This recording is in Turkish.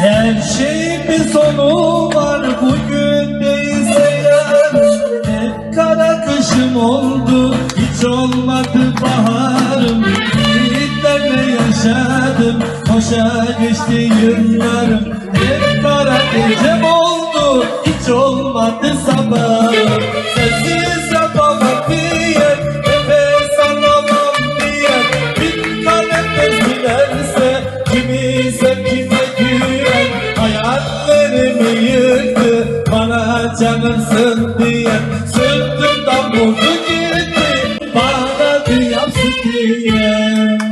Her şeyin bir sonu var bugün değilse yarın. Hep kara kışım oldu hiç olmadı baharım. Yiğitlerle yaşadım boşa geçti yıllarım. Hep kara gecem oldu hiç olmadı sabahım. Sensiz yapamam diye nefes alamam diye. Bir kalem ezdilerse kimi sev kime güven elimi yüktü Bana canımsın diye. Söktüm dambuzu gitti Bana dünyam sütüye